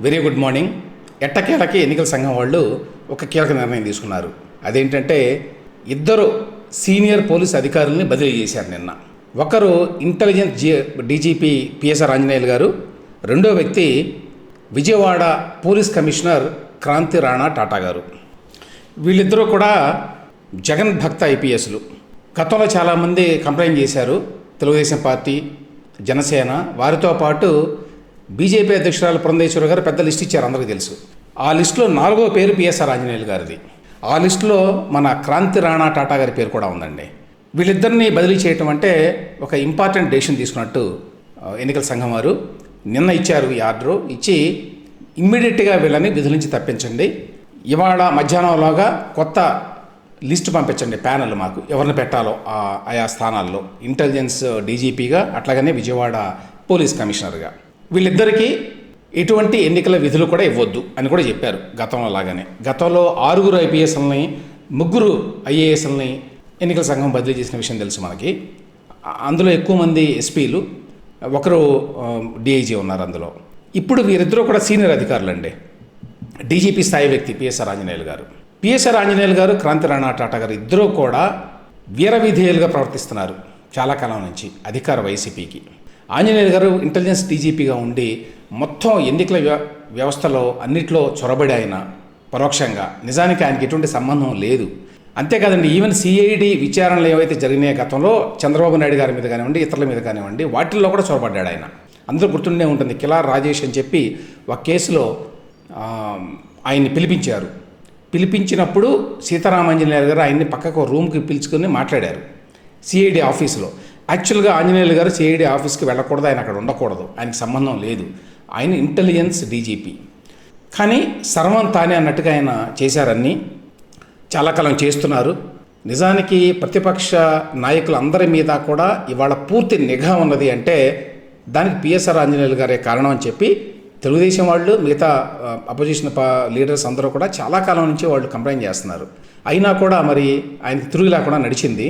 Very good morning. ఎట్టకేలకి ఎన్నికల సంఘం వాళ్ళు ఒక కీలక నిర్ణయం తీసుకున్నారు. అదేంటంటే ఇద్దరు సీనియర్ పోలీస్ అధికారుల్ని బదిలీ చేశారు నిన్న. ఒకరు intelligence G DGP PSR Anjaneyulu garu రెండో వ్యక్తి విజయవాడ పోలీస్ కమిషనర్ క్రాంతి రాణా టాటా గారు. వీళ్ళిద్దరూ కూడా జగన్ భక్త ఐపీఎస్లు. గతంలో చాలామంది కంప్లైంట్ చేశారు. తెలుగుదేశం పార్టీ జనసేన వారితో పాటు బీజేపీ అధ్యక్షురాలు పురంధేశ్వరి గారు పెద్ద లిస్ట్ ఇచ్చారు అందరికీ తెలుసు. ఆ లిస్టులో నాలుగో పేరు పిఎస్ఆర్ ఆంజనేయులు గారిది. ఆ లిస్టులో మన క్రాంతి రాణా టాటా గారి పేరు కూడా ఉందండి. వీళ్ళిద్దరిని బదిలీ చేయటం అంటే ఒక ఇంపార్టెంట్ డెసిషన్ తీసుకున్నట్టు ఎన్నికల సంఘం వారు నిన్న ఇచ్చారు ఈ ఆర్డరు. ఇచ్చి ఇమ్మీడియట్గా వీళ్ళని విధుల నుంచి తప్పించండి. ఇవాళ మధ్యాహ్నంలోగా కొత్త లిస్ట్ పంపించండి ప్యానల్ మాకు. ఎవరిని పెట్టాలో ఆయా స్థానాల్లో. ఇంటెలిజెన్స్ డీజీపీగా అట్లాగనే విజయవాడ పోలీస్ కమిషనర్గా. వీళ్ళిద్దరికీ ఎటువంటి ఎన్నికల విధులు కూడా ఇవ్వద్దు అని కూడా చెప్పారు గతంలో లాగానే గతంలో ఆరుగురు ఐపీఎస్ఎల్ని ముగ్గురు ఐఏఎస్ఎల్ని ఎన్నికల సంఘం బదిలీ చేసిన విషయం తెలుసు మనకి. అందులో ఎక్కువ మంది ఎస్పీలు ఒకరు డిఐజీ ఉన్నారు అందులో. ఇప్పుడు వీరిద్దరూ కూడా సీనియర్ అధికారులు అండి డీజీపీ స్థాయి వ్యక్తి పిఎస్ఆర్ ఆంజనేయులు గారు. పిఎస్ఆర్ ఆంజనేయులు గారు క్రాంతి రాణా టాటా గారు ఇద్దరూ కూడా వీర విధేయులుగా ప్రవర్తిస్తున్నారు చాలా కాలం నుంచి అధికార వైసీపీకి. ఆంజనేయులు గారు ఇంటెలిజెన్స్ డీజీపీగా ఉండి మొత్తం ఎన్నికల వ్య- వ్యవస్థలో అన్నిట్లో చొరబడి ఆయన పరోక్షంగా. నిజానికి ఆయనకి ఎటువంటి సంబంధం లేదు. అంతేకాదండి ఈవెన్ సిఐడి విచారణలు ఏవైతే జరిగినాయి గతంలో చంద్రబాబు నాయుడు గారి మీద కానివ్వండి ఇతరుల మీద కానివ్వండి వాటిల్లో కూడా చొరబడ్డాడు ఆయన. అందరూ గుర్తుండే ఉంటుంది కిలార్ రాజేష్ అని చెప్పి ఒక కేసులో ఆయన్ని పిలిపించారు. పిలిపించినప్పుడు సీతారామాంజనేయులు గారు ఆయన్ని పక్కకు రూమ్కి పిలుచుకొని మాట్లాడారు. సిఐడి ఆఫీసులో. యాక్చువల్గా ఆంజనేయులు గారు సిఐడి ఆఫీస్కి వెళ్ళకూడదు ఆయన అక్కడ ఉండకూడదు. ఆయనకు సంబంధం లేదు. ఆయన ఇంటెలిజెన్స్ డీజీపీ కానీ సర్వం తానే అన్నట్టుగా ఆయన చేశారన్నీ. చాలా కాలం చేస్తున్నారు. నిజానికి ప్రతిపక్ష నాయకులందరి మీద కూడా ఇవాళ పూర్తి నిఘా ఉన్నది అంటే దానికి పిఎస్ఆర్ ఆంజనేయులు గారే కారణం అని చెప్పి తెలుగుదేశం వాళ్ళు మిగతా అపోజిషన్ పా లీడర్స్ అందరూ కూడా చాలా కాలం నుంచి వాళ్ళు కంప్లైంట్ చేస్తున్నారు. అయినా కూడా మరి ఆయనకి తిరుగులేకుండా నడిచింది.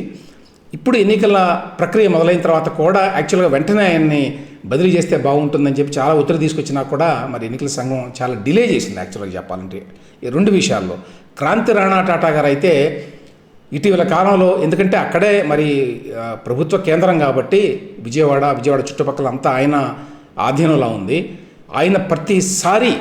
ఇప్పుడు ఎన్నికల ప్రక్రియ మొదలైన తర్వాత కూడా యాక్చువల్గా వెంటనే ఆయన్ని బదిలీ చేస్తే బాగుంటుందని చెప్పి చాలా ఒత్తిడి తీసుకొచ్చినా కూడా మరి ఎన్నికల సంఘం చాలా డిలే చేసింది యాక్చువల్గా చెప్పాలంటే. ఈ రెండు విషయాల్లో. క్రాంతి రాణా టాటా గారు అయితే ఇటీవల కాలంలో ఎందుకంటే అక్కడే మరి ప్రభుత్వ కేంద్రం కాబట్టి విజయవాడ విజయవాడ చుట్టుపక్కల అంతా ఆయన ఆధీనంలో ఉంది. ఆయన ప్రతిసారి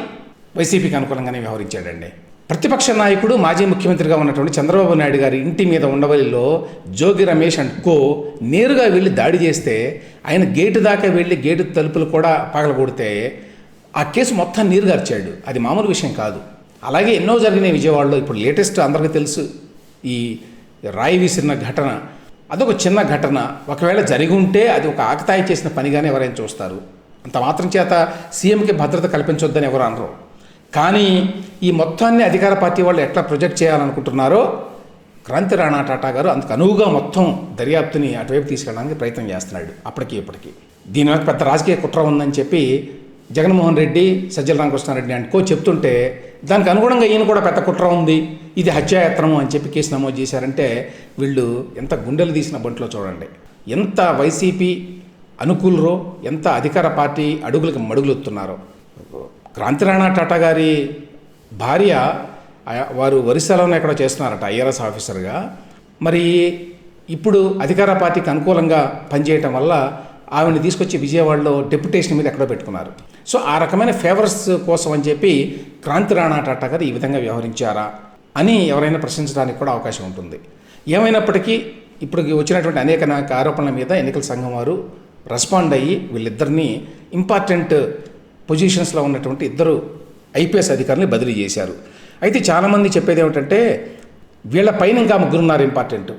వైసీపీకి అనుకూలంగానే వ్యవహరించాడండి. ప్రతిపక్ష నాయకుడు మాజీ ముఖ్యమంత్రిగా ఉన్నటువంటి చంద్రబాబు నాయుడు గారి ఇంటి మీద ఉండవల్లిలో జోగి రమేష్ అండ్ కో నేరుగా వెళ్ళి దాడి చేస్తే ఆయన గేటు దాకా వెళ్ళి గేటు తలుపులు కూడా పగలగొడితే ఆ కేసు మొత్తం నీరుగార్చాడు అది మామూలు విషయం కాదు. అలాగే ఎన్నో జరిగినాయి విజయవాడలో. ఇప్పుడు లేటెస్ట్ అందరికీ తెలుసు ఈ రాయి విసిరిన ఘటన. అదొక చిన్న ఘటన. ఒకవేళ జరిగి ఉంటే అది ఒక ఆకతాయి చేసిన పనిగానే ఎవరైనా చూస్తారు. అంత మాత్రం చేత సీఎంకి భద్రత కల్పించొద్దని ఎవరు అనరు. కానీ ఈ మొత్తాన్ని అధికార పార్టీ వాళ్ళు ఎట్లా ప్రొజెక్ట్ చేయాలనుకుంటున్నారో క్రాంతి రాణా టాటా గారు అందుకు అనువుగా మొత్తం దర్యాప్తుని అటువైపు తీసుకెళ్ళడానికి ప్రయత్నం చేస్తున్నాడు అప్పటికి ఇప్పటికి. దీని మీద పెద్ద రాజకీయ కుట్ర ఉందని చెప్పి జగన్మోహన్ రెడ్డి సజ్జల రామకృష్ణారెడ్డి అండ్ కో చెప్తుంటే దానికి అనుగుణంగా ఈయన కూడా పెద్ద కుట్ర ఉంది ఇది హత్యాయత్నము అని చెప్పి కేసు నమోదు చేశారంటే వీళ్ళు ఎంత గుండెలు తీసిన బంట్లో చూడండి. ఎంత వైసీపీ అనుకూలరో ఎంత అధికార పార్టీ అడుగులకు మడుగులొత్తున్నారో. క్రాంతిరాణా టాటా గారి భార్య వారు ఒరిస్సాలోనే ఎక్కడ చేస్తున్నారట ఐఆర్ఎస్ ఆఫీసర్గా. మరి ఇప్పుడు అధికార పార్టీకి అనుకూలంగా పనిచేయటం వల్ల ఆవిడని తీసుకొచ్చి విజయవాడలో డెప్యుటేషన్ మీద ఎక్కడో పెట్టుకున్నారు. సో ఆ రకమైన ఫేవర్స్ కోసం అని చెప్పి క్రాంతి రాణా టాటా గారు ఈ విధంగా వ్యవహరించారా అని ఎవరైనా ప్రశ్నించడానికి కూడా అవకాశం ఉంటుంది. ఏమైనప్పటికీ ఇప్పుడు వచ్చినటువంటి అనేక ఆరోపణల మీద ఎన్నికల సంఘం వారు రెస్పాండ్ అయ్యి వీళ్ళిద్దరినీ ఇంపార్టెంట్ పొజిషన్స్లో ఉన్నటువంటి ఇద్దరు ఐపీఎస్ అధికారులు బదిలీ చేశారు. అయితే చాలామంది చెప్పేది ఏమిటంటే వీళ్ళ పైన ఇంకా ముగ్గురున్నారు ఇంపార్టెంట్.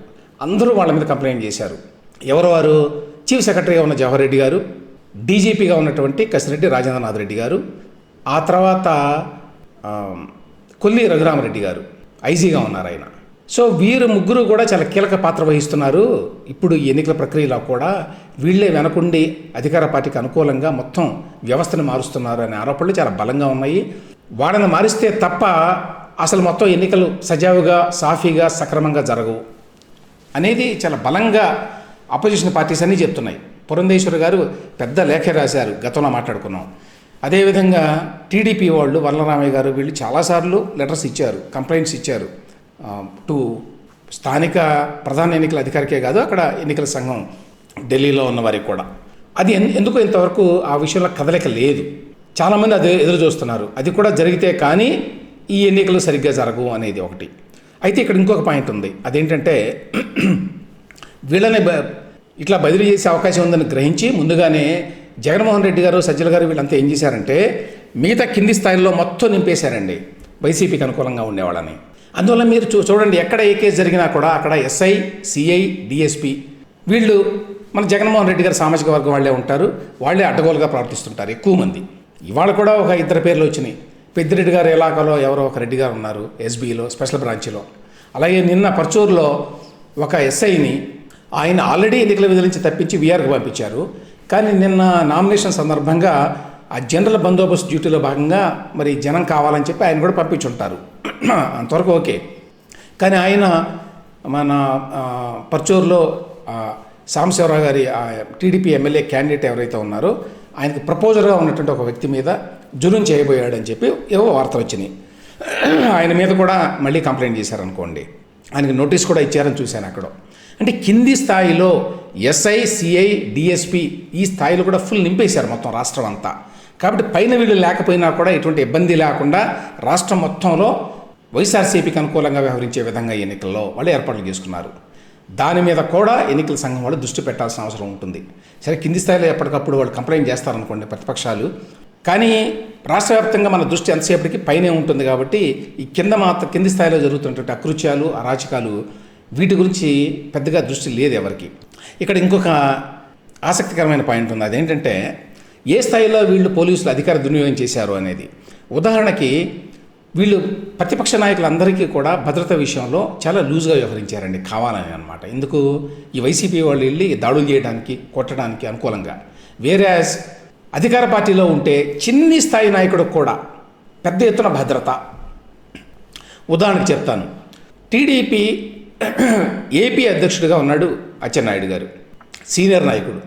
అందరూ వాళ్ళ మీద కంప్లైంట్ చేశారు. ఎవరు వారు? చీఫ్ సెక్రటరీగా ఉన్న జవహర్ రెడ్డి గారు డీజీపీగా ఉన్నటువంటి కసిరెడ్డి రాజేంద్రనాథ్ రెడ్డి గారు ఆ తర్వాత కొల్లి రఘురామరెడ్డి గారు ఐజీగా ఉన్నారు ఆయన. సో వీరు ముగ్గురు కూడా చాలా కీలక పాత్ర వహిస్తున్నారు. ఇప్పుడు ఈ ఎన్నికల ప్రక్రియలో కూడా వీళ్ళే వెనకుండి అధికార పార్టీకి అనుకూలంగా మొత్తం వ్యవస్థను మారుస్తున్నారు అనే ఆరోపణలు చాలా బలంగా ఉన్నాయి. వాళ్ళని మారిస్తే తప్ప అసలు మొత్తం ఎన్నికలు సజావుగా సాఫీగా సక్రమంగా జరగవు అనేది చాలా బలంగా అపోజిషన్ పార్టీస్ అన్నీ చెప్తున్నాయి. పురంధేశ్వర్ గారు పెద్ద లేఖ రాశారు గతంలో మాట్లాడుకున్నాం. అదేవిధంగా టీడీపీ వాళ్ళు వల్లరామయ్య గారు వీళ్ళు చాలాసార్లు లెటర్స్ ఇచ్చారు కంప్లైంట్స్ ఇచ్చారు. టు స్థానిక ప్రధాన ఎన్నికల అధికారికే కాదు అక్కడ ఎన్నికల సంఘం ఢిల్లీలో ఉన్న వారికి కూడా. అది ఎందుకు ఇంతవరకు ఆ విషయంలో కదలిక లేదు? చాలామంది అదే ఎదురు చూస్తున్నారు. అది కూడా జరిగితే కానీ ఈ ఎన్నికలు సరిగ్గా జరగవు అనేది ఒకటి. అయితే ఇక్కడ ఇంకొక పాయింట్ ఉంది. అదేంటంటే వీళ్ళని బ- ఇట్లా బదిలీ చేసే అవకాశం ఉందని గ్రహించి ముందుగానే జగన్మోహన్ రెడ్డి గారు సజ్జల గారు వీళ్ళంతా ఏం చేశారంటే మిగతా కింది స్థాయిలో మొత్తం నింపేశారండి. వైసీపీకి అనుకూలంగా ఉండేవాళ్ళని. అందువల్ల మీరు చూ చూడండి ఎక్కడ ఏ కేసు జరిగినా కూడా అక్కడ ఎస్ఐ సిఐ డిఎస్పి వీళ్ళు మన జగన్మోహన్ రెడ్డి గారు సామాజిక వర్గం వాళ్ళే ఉంటారు. వాళ్ళే అడ్డగోలుగా ప్రవర్తిస్తుంటారు ఎక్కువ మంది. ఇవాళ కూడా ఒక ఇద్దరు పేర్లు వచ్చినాయి. పెద్దిరెడ్డి గారు ఇలాకాలో ఎవరో ఒక రెడ్డి గారు ఉన్నారు ఎస్బీలో స్పెషల్ బ్రాంచ్లో. అలాగే నిన్న పర్చూరులో ఒక ఎస్ఐని ఆయన ఆల్రెడీ ఎన్నికల విధులించి తప్పించి వీఆర్కి పంపించారు. కానీ నిన్న నామినేషన్ సందర్భంగా ఆ జనరల్ బందోబస్తు డ్యూటీలో భాగంగా మరి జనం కావాలని చెప్పి ఆయన కూడా పంపించుంటారు. అంతవరకు ఓకే. కానీ ఆయన మన పర్చూరులో సాంబశివరావు గారి టీడీపీ ఎమ్మెల్యే క్యాండిడేట్ ఎవరైతే ఉన్నారో ఆయనకు ప్రపోజర్గా ఉన్నటువంటి ఒక వ్యక్తి మీద జులుం చేయబోయాడని చెప్పి ఏవో వార్తలు వచ్చినాయి. ఆయన మీద కూడా మళ్ళీ కంప్లైంట్ చేశారనుకోండి. ఆయనకి నోటీస్ కూడా ఇచ్చారని చూశాను అక్కడ. అంటే కింది స్థాయిలో ఎస్ఐ సిఐ డిఎస్పి ఈ స్థాయిలో కూడా ఫుల్ నింపేశారు మొత్తం రాష్ట్రం అంతా. కాబట్టి పైన వీళ్ళు లేకపోయినా కూడా ఎటువంటి ఇబ్బంది లేకుండా రాష్ట్రం మొత్తంలో వైఎస్ఆర్సీపీకి అనుకూలంగా వ్యవహరించే విధంగా ఈ ఎన్నికల్లో వాళ్ళు ఏర్పాట్లు చేసుకున్నారు. దాని మీద కూడా ఎన్నికల సంఘం వాళ్ళు దృష్టి పెట్టాల్సిన అవసరం ఉంటుంది. సరే కింది స్థాయిలో ఎప్పటికప్పుడు వాళ్ళు కంప్లైంట్ చేస్తారనుకోండి ప్రతిపక్షాలు. కానీ రాష్ట్ర వ్యాప్తంగా మన దృష్టి ఎంతసేపటికి పైనే ఉంటుంది కాబట్టి ఈ కింద మాత్రం కింది స్థాయిలో జరుగుతున్నటువంటి అకృత్యాలు అరాచకాలు వీటి గురించి పెద్దగా దృష్టి లేదు ఎవరికి. ఇక్కడ ఇంకొక ఆసక్తికరమైన పాయింట్ ఉంది. అదేంటంటే ఏ స్థాయిలో వీళ్ళు పోలీసులు అధికార దుర్వినియోగం చేశారు అనేది. ఉదాహరణకి వీళ్ళు ప్రతిపక్ష నాయకులందరికీ కూడా భద్రత విషయంలో చాలా లూజ్గా వ్యవహరించారండి కావాలని అనమాట ఎందుకు? ఈ వైసీపీ వాళ్ళు వెళ్ళి దాడులు చేయడానికి కొట్టడానికి అనుకూలంగా. వేరే అధికార పార్టీలో ఉంటే చిన్ని స్థాయి నాయకుడికి కూడా పెద్ద ఎత్తున భద్రత. ఉదాహరణకు చెప్తాను. టీడీపీ ఏపీ అధ్యక్షుడిగా ఉన్నాడు అచ్చెన్నాయుడు గారు. సీనియర్ నాయకుడు.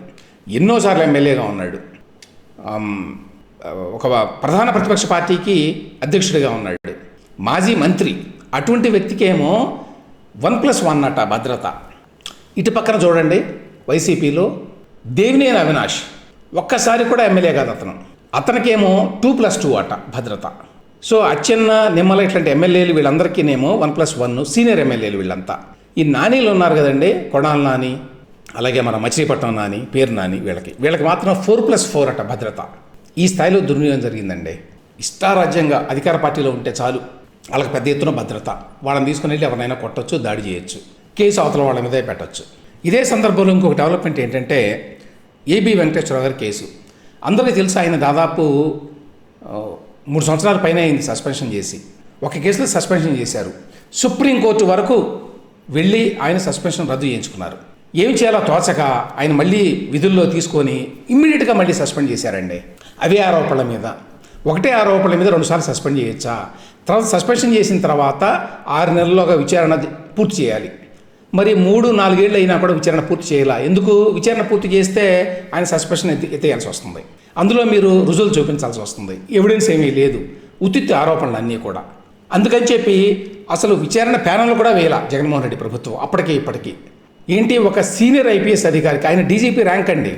ఎన్నోసార్లు ఎమ్మెల్యేగా ఉన్నాడు. ఒక ప్రధాన ప్రతిపక్ష పార్టీకి అధ్యక్షుడిగా ఉన్నాడు. మాజీ మంత్రి. అటువంటి వ్యక్తికేమో వన్ ప్లస్ వన్ అట భద్రత. ఇటు పక్కన చూడండి వైసీపీలో దేవినేని అవినాష్. ఒక్కసారి కూడా ఎమ్మెల్యే కాదు అతను. అతనికేమో టూ ప్లస్ టూ అట భద్రత. సో అచ్చెన్న నిమ్మల ఇట్లాంటి ఎమ్మెల్యేలు వీళ్ళందరికీనేమో వన్ ప్లస్ వన్ సీనియర్ ఎమ్మెల్యేలు వీళ్ళంతా. ఈ నానీలు ఉన్నారు కదండి కొడాల నాని అలాగే మన మచిలీపట్నం నాని పేరు నాని వీళ్ళకి. వీళ్ళకి మాత్రం ఫోర్ ప్లస్ ఫోర్ అట భద్రత. ఈ స్థాయిలో దుర్వినియోగం జరిగిందండి. ఇష్టారాజ్యంగా అధికార పార్టీలో ఉంటే చాలు. వాళ్ళకి పెద్ద ఎత్తున భద్రత. వాళ్ళని తీసుకుని వెళ్ళి ఎవరినైనా కొట్టొచ్చు దాడి చేయొచ్చు. కేసు అవతల వాళ్ళ మీదే పెట్టొచ్చు. ఇదే సందర్భంలో ఇంకొక డెవలప్మెంట్ ఏంటంటే ఏబి వెంకటేశ్వరరావు గారి కేసు. అందరికీ తెలుసు ఆయన దాదాపు మూడు సంవత్సరాల పైన అయింది సస్పెన్షన్ చేసి. ఒక కేసులో సస్పెన్షన్ చేశారు. సుప్రీంకోర్టు వరకు వెళ్ళి ఆయన సస్పెన్షన్ రద్దు చేయించుకున్నారు. ఏం చేయాలో తోచక ఆయన మళ్ళీ విధుల్లో తీసుకొని ఇమ్మీడియట్గా మళ్ళీ సస్పెండ్ చేశారండి. అదే ఆరోపణల మీద. ఒకటే ఆరోపణల మీద రెండుసార్లు సస్పెండ్ చేయొచ్చా? తర్వాత సస్పెన్షన్ చేసిన తర్వాత ఆరు నెలల్లోగా విచారణ పూర్తి చేయాలి. మరి మూడు నాలుగేళ్ళు అయినా కూడా విచారణ పూర్తి చేయాల? ఎందుకు? విచారణ పూర్తి చేస్తే ఆయన సస్పెన్షన్ ఎత్తి ఎత్తేయాల్సి వస్తుంది. అందులో మీరు రుజువులు చూపించాల్సి వస్తుంది. ఎవిడెన్స్ ఏమీ లేదు. ఉత్తిత్తి ఆరోపణలు అన్నీ కూడా. అందుకని చెప్పి అసలు విచారణ ప్యానల్ కూడా వేయాల జగన్మోహన్ రెడ్డి ప్రభుత్వం. అప్పటికి ఇప్పటికీ. ఏంటి? ఒక సీనియర్ ఐపీఎస్ అధికారికి ఆయన డీజీపీ ర్యాంక్ అండి.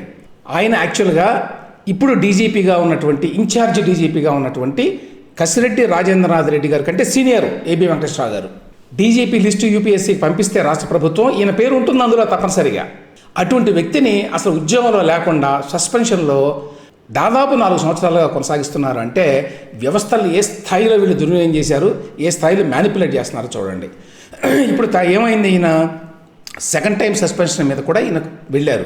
ఆయన యాక్చువల్గా ఇప్పుడు డీజీపీగా ఉన్నటువంటి ఇన్ఛార్జ్ డీజీపీగా ఉన్నటువంటి కసిరెడ్డి రాజేంద్రనాథ్ రెడ్డి గారి కంటే సీనియర్ ఏబి వెంకటేశ్వరరావు గారు. డీజీపీ లిస్టు యూపీఎస్సీకి పంపిస్తే రాష్ట్ర ప్రభుత్వం ఈయన పేరు ఉంటుంది అందులో తప్పనిసరిగా. అటువంటి వ్యక్తిని అసలు ఉద్యోగంలో లేకుండా సస్పెన్షన్లో దాదాపు నాలుగు సంవత్సరాలుగా కొనసాగిస్తున్నారు అంటే వ్యవస్థలు ఏ స్థాయిలో వీళ్ళు దుర్వినియోగం చేశారు ఏ స్థాయిలో మ్యానిపులేట్ చేస్తున్నారో చూడండి. ఇప్పుడు తా- ఏమైంది ఈయన? సెకండ్ టైం సస్పెన్షన్ మీద కూడా ఈయన వెళ్ళారు.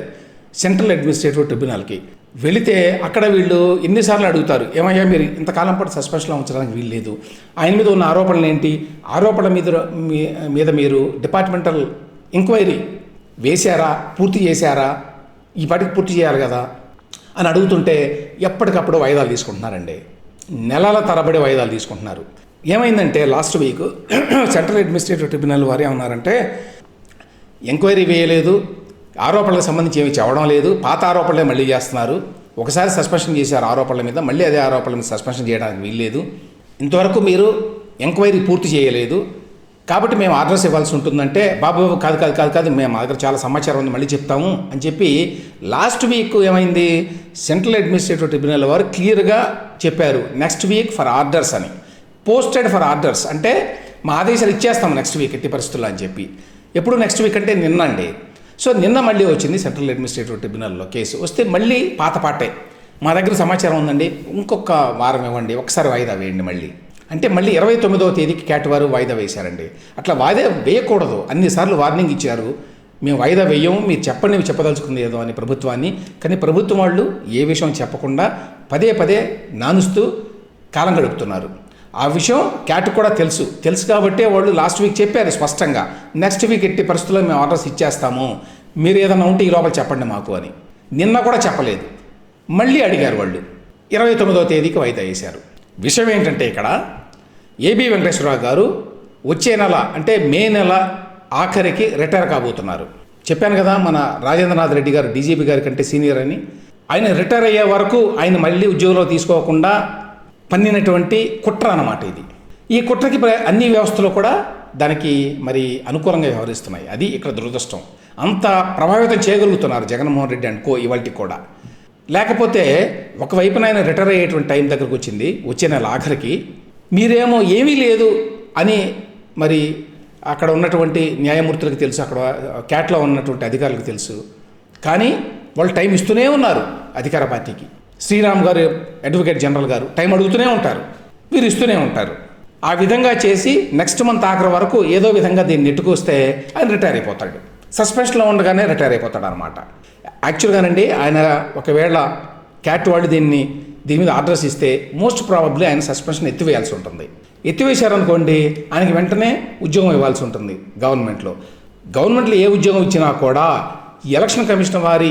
సెంట్రల్ అడ్మినిస్ట్రేటివ్ ట్రిబ్యునల్కి వెళితే అక్కడ వీళ్ళు ఎన్నిసార్లు అడుగుతారు ఏమయ్యా మీరు ఇంతకాలం పాటు సస్పెన్షన్లో ఉంచడానికి వీలు లేదు. ఆయన మీద ఉన్న ఆరోపణలు ఏంటి? ఆరోపణల మీద మీ- మీద మీరు డిపార్ట్మెంటల్ ఎంక్వైరీ వేశారా? పూర్తి చేశారా? ఈ పాటికి పూర్తి చేయాలి కదా? అని అడుగుతుంటే ఎప్పటికప్పుడు వాయిదాలు తీసుకుంటున్నారండి. నెలల తరబడి వాయిదాలు తీసుకుంటున్నారు. ఏమైందంటే last week central administrative tribunal వారు ఏమన్నారంటే ఎంక్వైరీ వేయలేదు ఆరోపణలకు సంబంధించి ఏమి చెప్పడం లేదు. పాత ఆరోపణలే మళ్ళీ చేస్తున్నారు. ఒకసారి సస్పెన్షన్ చేశారు ఆరోపణల మీద. మళ్ళీ అదే ఆరోపణల మీద సస్పెన్షన్ చేయడానికి వీల్లేదు. ఇంతవరకు మీరు ఎంక్వైరీ పూర్తి చేయలేదు. కాబట్టి మేము ఆర్డర్స్ ఇవ్వాల్సి ఉంటుందంటే బాబు కాదు కాదు కాదు కాదు మేము మా దగ్గర చాలా సమాచారం ఉంది మళ్ళీ చెప్తాము అని చెప్పి లాస్ట్ వీక్ ఏమైంది? సెంట్రల్ అడ్మినిస్ట్రేటివ్ ట్రిబ్యునల్ వారు క్లియర్గా చెప్పారు నెక్స్ట్ వీక్ ఫర్ ఆర్డర్స్ అని. Posted for orders. అంటే మా ఆదేశాలు ఇచ్చేస్తాం నెక్స్ట్ వీక్ ఎట్టి పరిస్థితుల్లో అని చెప్పి. ఎప్పుడు నెక్స్ట్ వీక్ అంటే నిన్నండి. సో నిన్న మళ్ళీ వచ్చింది సెంట్రల్ అడ్మినిస్ట్రేటివ్ ట్రిబ్యునల్లో కేసు. వస్తే మళ్ళీ పాత పాటే. మా దగ్గర సమాచారం ఉందండి. ఇంకొక వారం ఇవ్వండి. ఒకసారి వాయిదా వేయండి మళ్ళీ. అంటే మళ్ళీ ఇరవై తొమ్మిదవ తేదీకి క్యాట్ వారు వాయిదా వేశారండి. అట్లా వాయిదా వేయకూడదు. అన్నిసార్లు వార్నింగ్ ఇచ్చారు. మేము వాయిదా వేయము. మీరు చెప్పండి చెప్పదలుచుకుంది ఏదో అని ప్రభుత్వాన్ని. కానీ ప్రభుత్వం వాళ్ళు ఏ విషయం చెప్పకుండా పదే పదే నానుస్తూ కాలం గడుపుతున్నారు. ఆ విషయం క్యాట్ కూడా తెలుసు. తెలుసు కాబట్టే వాళ్ళు లాస్ట్ వీక్ చెప్పారు స్పష్టంగా. నెక్స్ట్ వీక్ ఎట్టి పరిస్థితుల్లో మేము ఆర్డర్స్ ఇచ్చేస్తాము. మీరు ఏదైనా ఉంటే ఈ లోపల చెప్పండి మాకు అని. నిన్న కూడా చెప్పలేదు. మళ్ళీ అడిగారు వాళ్ళు. ఇరవై తొమ్మిదవ తేదీకి వాయిదా వేశారు. విషయం ఏంటంటే ఇక్కడ ఏబి వెంకటేశ్వరరావు గారు వచ్చే నెల అంటే మే నెల ఆఖరికి రిటైర్ కాబోతున్నారు. చెప్పాను కదా మన రాజేంద్రనాథ్ రెడ్డి గారు డీజీపీ గారి కంటే సీనియర్ అని. ఆయన రిటైర్ అయ్యే వరకు ఆయన మళ్ళీ ఉద్యోగంలో తీసుకోకుండా పన్నినటువంటి కుట్ర అన్నమాట ఇది. ఈ కుట్రకి ప్ర- అన్ని వ్యవస్థలు కూడా దానికి మరి అనుకూలంగా వ్యవహరిస్తున్నాయి. అది ఇక్కడ దురదృష్టం. అంత ప్రభావితం చేయగలుగుతున్నారు జగన్మోహన్ రెడ్డి అండ్ కో ఇవాళకి కూడా. లేకపోతే ఒకవైపున ఆయన రిటైర్ అయ్యేటువంటి టైం దగ్గరకు వచ్చింది వచ్చే నెల ఆఖరికి. మీరేమో ఏమీ లేదు అని మరి అక్కడ ఉన్నటువంటి న్యాయమూర్తులకు తెలుసు అక్కడ క్యాట్లో ఉన్నటువంటి అధికారులకు తెలుసు. కానీ వాళ్ళు టైం ఇస్తూనే ఉన్నారు అధికార పార్టీకి. శ్రీరామ్ గారు అడ్వకేట్ జనరల్ గారు టైం అడుగుతూనే ఉంటారు వీరు ఇస్తూనే ఉంటారు. ఆ విధంగా చేసి నెక్స్ట్ మంత్ ఆఖరి వరకు ఏదో విధంగా దీన్ని నెట్టుకొస్తే ఆయన రిటైర్ అయిపోతాడు. సస్పెన్షన్లో ఉండగానే రిటైర్ అయిపోతాడు అనమాట యాక్చువల్గానండి ఆయన ఒకవేళ క్యాట్ వాళ్ళు దీన్ని దీని మీద ఆర్డర్స్ ఇస్తే మోస్ట్ ప్రాబబ్లీ ఆయన సస్పెన్షన్ ఎత్తివేయాల్సి ఉంటుంది. ఎత్తివేశారనుకోండి ఆయనకి వెంటనే ఉద్యోగం ఇవ్వాల్సి ఉంటుంది గవర్నమెంట్లో. గవర్నమెంట్లో ఏ ఉద్యోగం ఇచ్చినా కూడా ఎలక్షన్ కమిషన్ వారి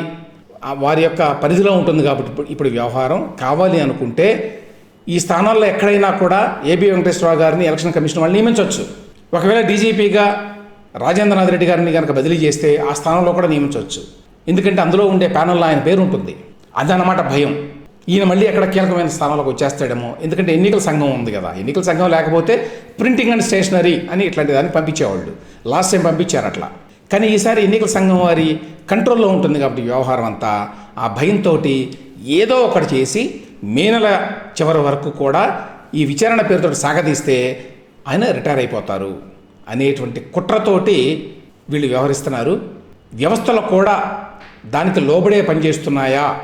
వారి యొక్క పరిధిలో ఉంటుంది కాబట్టి ఇప్పుడు వ్యవహారం. కావాలి అనుకుంటే ఈ స్థానాల్లో ఎక్కడైనా కూడా ఏబి వెంకటేశ్వరరావు గారిని ఎలక్షన్ కమిషన్ వాళ్ళు నియమించవచ్చు. ఒకవేళ డీజీపీగా రాజేంద్రనాథ్ రెడ్డి గారిని కనుక బదిలీ చేస్తే ఆ స్థానంలో కూడా నియమించవచ్చు. ఎందుకంటే అందులో ఉండే ప్యానల్లో ఆయన పేరు ఉంటుంది అదనమాట భయం. ఈయన మళ్ళీ ఎక్కడ కీలకమైన స్థానాలకు వచ్చేస్తాడేమో. ఎందుకంటే ఎన్నికల సంఘం ఉంది కదా. ఎన్నికల సంఘం లేకపోతే ప్రింటింగ్ అండ్ స్టేషనరీ అని ఇట్లాంటి దాన్ని పంపించేవాళ్ళు. లాస్ట్ టైం పంపించారు అట్లా. కానీ ఈసారి ఎన్నికల సంఘం వారి కంట్రోల్లో ఉంటుంది కాబట్టి వ్యవహారం అంతా. ఆ భయంతో ఏదో ఒకటి చేసి మే నెల చివరి వరకు కూడా ఈ విచారణ పేరుతో సాగదీస్తే ఆయన రిటైర్ అయిపోతారు అనేటువంటి కుట్రతోటి వీళ్ళు వ్యవహరిస్తున్నారు. వ్యవస్థలు కూడా దానికి లోబడే పనిచేస్తున్నాయా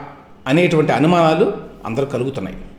అనేటువంటి అనుమానాలు అందరూ కలుగుతున్నాయి.